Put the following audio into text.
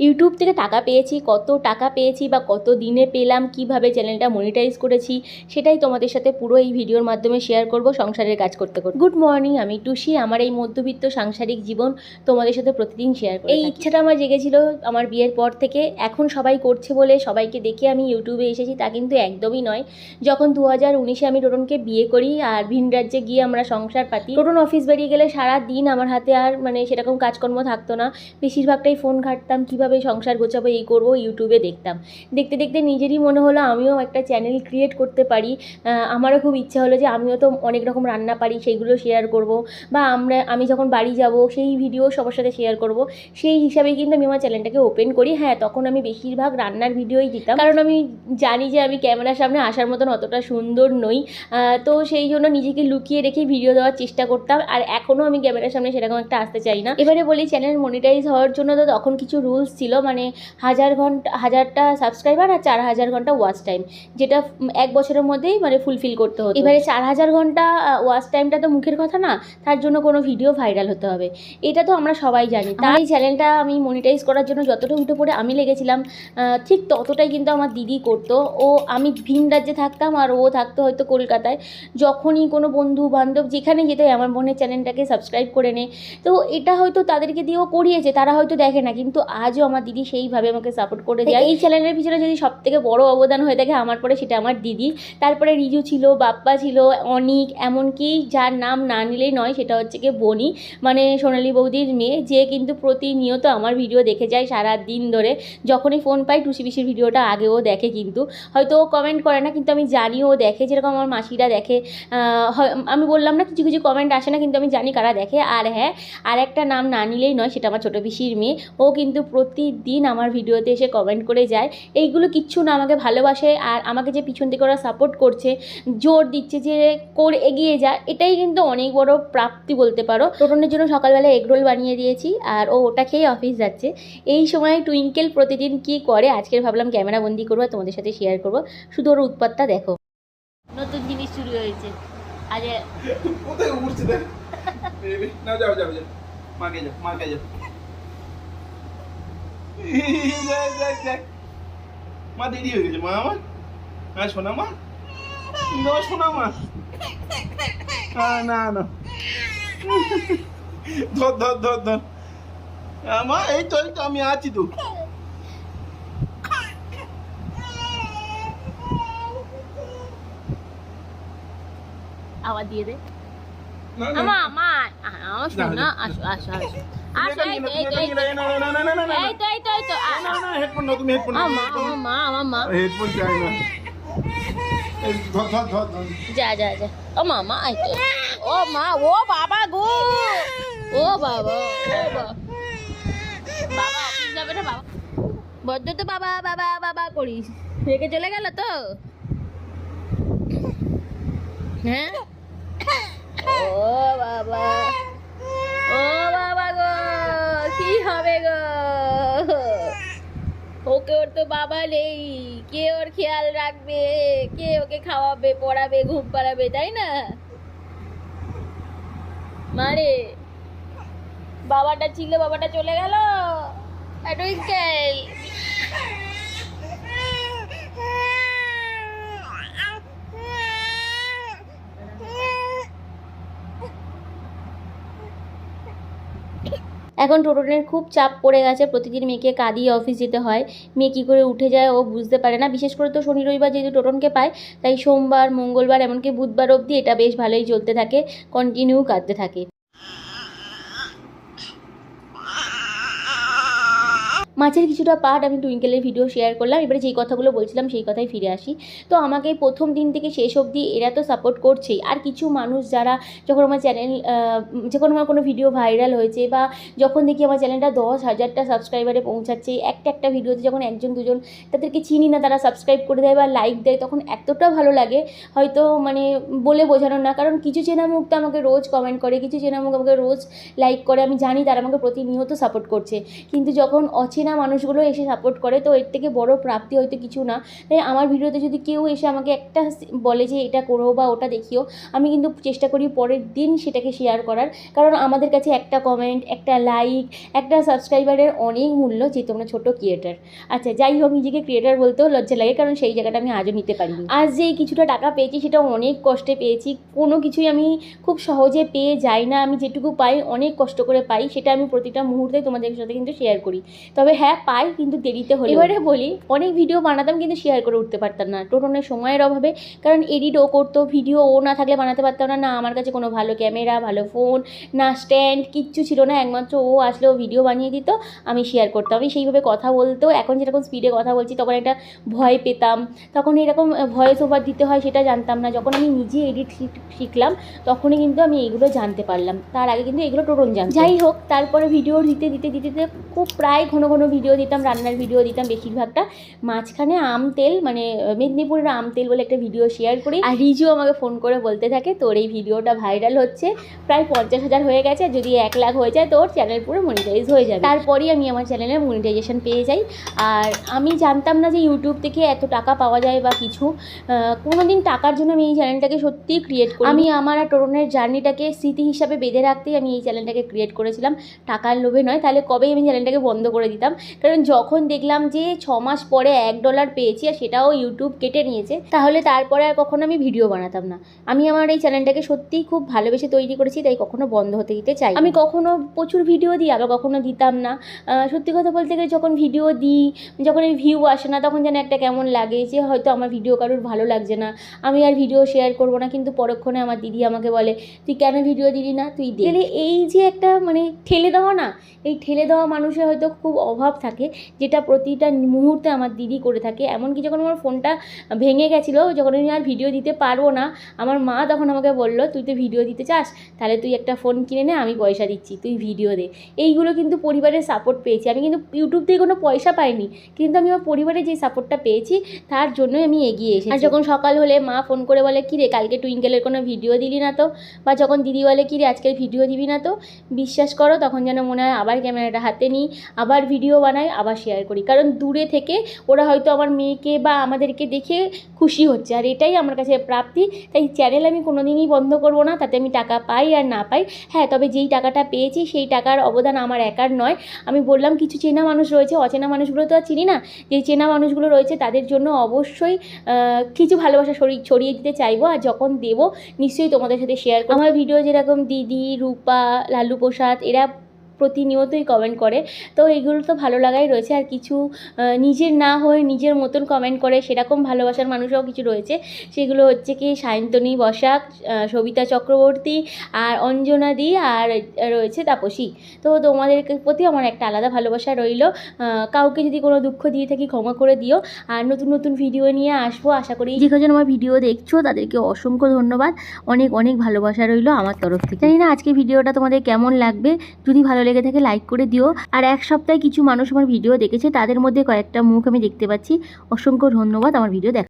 YouTube থেকে টাকা পেয়েছি, কত টাকা পেয়েছি বা কত দিনে পেলাম, কীভাবে চ্যানেলটা মনিটাইজ করেছি, সেটাই তোমাদের সাথে পুরো এই ভিডিওর মাধ্যমে শেয়ার করব, সংসারের কাজ করতে করতে। গুড মর্নিং আমি টুসি, আমার এই মধ্যবিত্ত সাংসারিক জীবন তোমাদের সাথে প্রতিদিন শেয়ার করি এই ইচ্ছাটা আমার জেগেছিল আমার বিয়ের পর থেকে, এখন সবাই করছে বলে সবাইকে দেখে আমি ইউটিউবে এসেছি, তা কিন্তু একদমই নয়। যখন দু হাজার উনিশে আমি টোটনকে বিয়ে করি, আর ভিন রাজ্যে গিয়ে আমরা সংসার পাতি টোটন অফিস বেরিয়ে গেলে সারা দিন আমার হাতে আর মানে সেরকম কাজকর্ম থাকতো না। বেশিরভাগটাই ফোন ঘাঁটতাম, কীভাবে সংসার গোছাবো, এই করব ইউটিউবে দেখতাম। দেখতে দেখতে নিজেরই মনে হলো আমিও একটা চ্যানেল ক্রিয়েট করতে পারি। আমারও খুব ইচ্ছা হলো যে আমিও তো অনেক রকম রান্না পারি, সেইগুলো শেয়ার করব। বা আমরা, আমি যখন বাড়ি যাব, সেই ভিডিও সবার সাথে শেয়ার করব। সেই হিসাবে কিন্তু আমি আমার চ্যানেলটাকে ওপেন করি। হ্যাঁ তখন আমি বেশিরভাগ রান্নার ভিডিওই দিতাম। কারণ আমি জানি যে আমি ক্যামেরার সামনে আসার মতন অতটা সুন্দর নই। তো সেই জন্য নিজেকে লুকিয়ে রেখে ভিডিও দেওয়ার চেষ্টা করতাম। আর এখনও আমি ক্যামেরার সামনে সেরকম একটা আসতে চাই না। এবারে বলি চ্যানেল মনিটাইজ হওয়ার জন্য তো তখন কিছু রুলস ছিল মানে হাজার ঘণ্টা হাজারটা সাবস্ক্রাইবার আর চার হাজার ঘণ্টা ওয়াচ টাইম যেটা এক বছরের মধ্যেই মানে ফুলফিল করতে হতো। এবারে চার হাজার ঘণ্টা ওয়াচ টাইমটা তো মুখের কথা না তার জন্য কোনো ভিডিও ভাইরাল হতে হবে। এটা তো আমরা সবাই জানি। তাই এই চ্যানেলটা আমি মনিটাইজ করার জন্য যতটা উঠে পড়ে আমি লেগেছিলাম ঠিক ততটাই কিন্তু আমার দিদি করতো। ও আমি ভিন রাজ্যে থাকতাম আর ও থাকতো হয়তো কলকাতায়। যখনই কোনো বন্ধু বান্ধব যেখানে যেতে হয় আমার বোনের চ্যানেলটাকে সাবস্ক্রাইব করে নে। তো এটা হয়তো তাদেরকে দিয়েও করিয়েছে তারা হয়তো দেখে না। কিন্তু আজও আমার দিদি সেইভাবে আমাকে সাপোর্ট করে যায়। এই চ্যানেলের পিছনে যদি সব থেকে বড় অবদান হয়ে থাকে আমার পরে সেটা আমার দিদি। তারপরে রিজু ছিল বাপ্পা ছিল অনিক এমনকি যার নাম না নিলেই নয় সেটা হচ্ছে কি বনি। মানে সোনালী বৌদির মেয়ে যে কিন্তু প্রতিনিয়ত আমার ভিডিও দেখে যায় সারা দিন ধরে। যখনই ফোন পাই টুসি পিসির ভিডিওটা আগেও দেখে কিন্তু। হয়তো ও কমেন্ট করে না কিন্তু আমি জানি ও দেখে যেরকম আমার মাসিরা দেখে। হয়- আমি বললাম না কিছু কিছু কমেন্ট আসে না কিন্তু আমি জানি কারা দেখে। আর হ্যাঁ আর একটা নাম না নিলেই নয় সেটা আমার ছোটো পিসির মেয়ে। ও কিন্তু প্রতিদিন আমার ভিডিওতে এসে কমেন্ট করে যায়। এইগুলো কিচ্ছু না আমাকে ভালোবাসে আর আমাকে যে পিছন থেকে ওরা সাপোর্ট করছে জোর দিচ্ছে যে করে এগিয়ে যা এটাই কিন্তু অনেক বড় প্রাপ্তি বলতে পারো। টোটনের জন্য সকালবেলা এগরোল বানিয়ে দিয়েছি আর ও ওটা খেয়ে অফিস যাচ্ছে। এই সময় টুইঙ্কেল প্রতিদিন কি করে আজকের ভাবলাম ক্যামেরা বন্দি করব আর তোমাদের সাথে শেয়ার করব। শুধু ওর উৎপাতটা দেখো। নতুন জিনিস শুরু হয়েছে। আজ কোথায় উঠছে দেখ? বেবি না যাও যাও যাও। মাকে যাও মাকে যাও। মা দেরি হয়ে গেছে মা আমার হ্যাঁ শোনা মা না শোনা মা। হ্যাঁ না না ধর ধর ধর ধর। হ্যাঁ, মা এই তো এই তো আমি আছি তো। আবার দিয়ে দে। না, না, মা আমার শোনা আসো আসো আসো। হেডফোন চাই না। যা যা যা। ও মামা ও মা ও বাবা গো। ও বাবা ও বাবা। বাবা যাবে না বাবা। বদ্ধ তো বাবা বাবা বাবা করিস। রেখে চলে গেল তো? হ্যাঁ ও বাবা ও বাবা গো কি হবে গো ওকে ওর তো বাবা নেই। কে ওর খেয়াল রাখবে? কে ওকে খাওয়াবে, পড়াবে, ঘুম পাড়াবে, তাই না? মারে বাবাটা ছিল বাবাটা চলে গেল? টুইঙ্কেল। এখন টোটনের খুব চাপ পড়ে গেছে, প্রতিদিন মেয়েকে কাঁদিয়ে অফিস যেতে হয়। মেয়ে কী করে উঠে যায় ও বুঝতে পারে না। বিশেষ করে তো শনি, রবিবার যেহেতু টোটনকে পায়, তাই সোমবার, মঙ্গলবার, এমনকি বুধবার অবধি এটা বেশ ভালোই চলতে থাকে কন্টিনিউ কাঁদতে থাকে। মাঝের কিছুটা পার্ট আমি টুইঙ্কেলের ভিডিও শেয়ার করলাম। এবারে যেই কথাগুলো বলছিলাম, সেই কথাই ফিরে আসি। তো আমাকে প্রথম দিন থেকে শেষ অবধি এরা তো সাপোর্ট করছেই। আর কিছু মানুষ যারা যখন আমার চ্যানেল যখন আমার কোনো ভিডিও ভাইরাল হয়েছে বা যখন দেখি আমার চ্যানেলটা দশ হাজারটা সাবস্ক্রাইবারে পৌঁছাচ্ছে, একটা একটা ভিডিওতে যখন একজন দুজন তাদেরকে চিনি না, তারা সাবস্ক্রাইব করে দেয় বা লাইক দেয়, তখন এতটা ভালো লাগে, হয়তো মানে বলে বোঝানোর না। কারণ কিছু চেনা মুখ তো আমাকে রোজ কমেন্ট করে, কিছু চেনা মুখ আমাকে রোজ লাইক করে, আমি জানি তারা আমাকে প্রতিনিয়ত সাপোর্ট করছে। কিন্তু যখন অচেনা মানুষগুলো এসে সাপোর্ট করে, তো এর থেকে বড় প্রাপ্তি হয়তো কিছু না। তাই আমার ভিডিওতে যদি কেউ এসে আমাকে একটা বলে যে এটা করো বা ওটা দেখিও, আমি কিন্তু চেষ্টা করি পরের দিন সেটাকে শেয়ার করার। কারণ আমাদের কাছে একটা কমেন্ট একটা লাইক একটা সাবস্ক্রাইবারের অনেক মূল্য যে তোমরা ছোটো ক্রিয়েটার আচ্ছা যাই হোক, নিজেকে ক্রিয়েটার বলতেও লজ্জা লাগে, কারণ সেই জায়গাটা আমি আজও নিতে পারি আজ যে কিছুটা টাকা পেয়েছি সেটা অনেক কষ্টে পেয়েছি। কোনো কিছুই আমি খুব সহজে পেয়ে যাই না, আমি যেটুকু পাই, অনেক কষ্ট করে পাই, সেটা আমি প্রতিটা মুহূর্তে তোমাদের সাথে কিন্তু শেয়ার করি। তবে হ্যাঁ পাই কিন্তু দেরিতে হলে এবারে বলি অনেক ভিডিও বানাতাম কিন্তু শেয়ার করে উঠতে পারতাম না। টোটনের সময়ের অভাবে কারণ এডিট ও করতো ভিডিও ও না থাকলে বানাতে পারতাম না। না আমার কাছে কোনো ভালো ক্যামেরা ভালো ফোন না স্ট্যান্ড কিচ্ছু ছিল না। একমাত্র ও আসলে ও ভিডিও বানিয়ে দিত আমি শেয়ার করতাম। আমি সেইভাবে কথা বলতেও এখন যেরকম স্পিডে কথা বলছি তখন একটা ভয় পেতাম। তখন এরকম ভয়েস ওভার দিতে হয় সেটা জানতাম না। যখন আমি নিজে এডিট শিখলাম তখনই কিন্তু আমি এইগুলো জানতে পারলাম। তার আগে কিন্তু এগুলো টোটন জানতাম। যাই হোক তারপরে ভিডিও দিতে দিতে দিতে দিতে খুব প্রায় ঘন ঘন ভিডিও দিতাম, রান্নার ভিডিও দিতাম বেশিরভাগটা। মাঝখানে আম তেল মানে মেদিনীপুরের আম তেল বলে একটা ভিডিও শেয়ার করি। আর রিজু আমাকে ফোন করে বলতে থাকে, তোর এই ভিডিওটা ভাইরাল হচ্ছে, প্রায় পঞ্চাশ হাজার হয়ে গেছে যদি এক লাখ হয়ে যায়, তোর চ্যানেল পুরো মনিটাইজ হয়ে যাবে। তারপরেই আমি আমার চ্যানেলে মনিটাইজেশন পেয়ে যাই। আর আমি জানতাম না যে ইউটিউব থেকে এত টাকা পাওয়া যায় বা কিছু। কোনো দিন টাকার জন্য আমি এই চ্যানেলটাকে সত্যিই ক্রিয়েট করি আমি আমার আর টোরনের জার্নিটাকে স্মৃতি হিসাবে বেঁধে রাখতেই আমি এই চ্যানেলটাকে ক্রিয়েট করেছিলাম। টাকার লোভে নয়, তাহলে কবেই আমি চ্যানেলটাকে বন্ধ করে দিতাম? কারণ যখন দেখলাম যে ছ মাস পরে এক ডলার পেয়েছি আর সেটাও ইউটিউব কেটে নিয়েছে, তাহলে তারপরে আর কখনো আমি ভিডিও বানাতাম না। আমি আমার এই চ্যানেলটাকে সত্যিই খুব ভালোবেসে তৈরি করেছি, তাই কখনো বন্ধ হতে দিতে চাই আমি কখনো প্রচুর ভিডিও দিই, আবার কখনো দিতাম না। সত্যি কথা বলতে গেলে যখন ভিডিও দিই, যখন এই ভিউ আসে না, তখন যেন একটা কেমন লাগে যে হয়তো আমার ভিডিও কারোর ভালো লাগছে না। আমি আর ভিডিও শেয়ার করব না, কিন্তু পরক্ষণে আমার দিদি আমাকে বলে, তুই কেন ভিডিও দিলি না? তুই দে। তাহলে এই যে একটা মানে ঠেলে দেওয়া না, এই ঠেলে দেওয়া মানুষের হয়তো খুব অভাব থাকে, যেটা প্রতিটা মুহূর্তে আমার দিদি করে থাকে। এমনকি যখন আমার ফোনটা ভেঙে গেছিল, যখন আমি আর ভিডিও দিতে পারব না, আমার মা তখন আমাকে বলল, তুই তো ভিডিও দিতে চাস, তাহলে তুই একটা ফোন কিনে নে, আমি পয়সা দিচ্ছি, তুই ভিডিও দে। এইগুলো কিন্তু পরিবারের সাপোর্ট পেয়েছি। আমি কিন্তু ইউটিউব থেকে কোনো পয়সা পাইনি, কিন্তু আমি আমার পরিবারের যে সাপোর্টটা পেয়েছি, তার জন্যই আমি এগিয়ে এসেছি। আর যখন সকাল হলে মা ফোন করে বলে, কী রে, কালকে টুইঙ্কেলের কোনো ভিডিও দিলি না তো? বা যখন দিদি বলে, কী রে, আজকের ভিডিও দিবি না তো? বিশ্বাস করো, তখন যেন মনে হয় আবার ক্যামেরাটা হাতে নিই। আবার ভিডিও বানাই, আবার শেয়ার করি। কারণ দূরে থেকে ওরা হয়তো আমার মেয়েকে বা আমাদেরকে দেখে খুশি হচ্ছে। আর এটাই আমার কাছে প্রাপ্তি। তাই চ্যানেল আমি কোনো দিনই বন্ধ করব না। তাতে আমি টাকা পাই আর না পাই। হ্যাঁ তবে যেই টাকাটা পেয়েছি, সেই টাকার অবদান আমার একার নয়। আমি বললাম, কিছু চেনা মানুষ রয়েছে, অচেনা মানুষগুলো তো আর চিনি না। যে চেনা মানুষগুলো রয়েছে, তাদের জন্য অবশ্যই কিছু ভালোবাসা ছড়িয়ে ছড়িয়ে দিতে চাইব। আর যখন দেবো, নিশ্চয়ই তোমাদের সাথে শেয়ার আমার ভিডিও যেরকম দিদি, রূপা, লালু প্রসাদ, এরা প্রতিনিয়তই কমেন্ট করে। তো এগুলো তো ভালো লাগাই রয়েছে। আর কিছু নিজের না হয়ে নিজের মতন কমেন্ট করে, সেরকম ভালোবাসার মানুষও কিছু রয়েছে। সেগুলো হচ্ছে কি, সায়ন্তনী বসাক সবিতা চক্রবর্তী আর অঞ্জনা দি আর রয়েছে তাপসী। তো তোমাদের প্রতি আমার একটা আলাদা ভালোবাসা রইল। কাউকে যদি কোনো দুঃখ দিয়ে থাকি ক্ষমা করে দিও। আর নতুন নতুন ভিডিও নিয়ে আসব। আশা করি যে কজন আমার ভিডিও দেখছ, তাদেরকে অসংখ্য ধন্যবাদ। অনেক অনেক ভালোবাসা রইল আমার তরফ থেকে। জানি না আজকে ভিডিওটা তোমাদের কেমন লাগবে। যদি ভালো লেগে থাকে লাইক করে দিও। আর এক সপ্তাহে কিছু মানুষ আমার ভিডিও দেখেছে, তাদের মধ্যে কয়েকটা মুখ আমি দেখতে পাচ্ছি। অসংখ্য ধন্যবাদ, আমার ভিডিও দেখ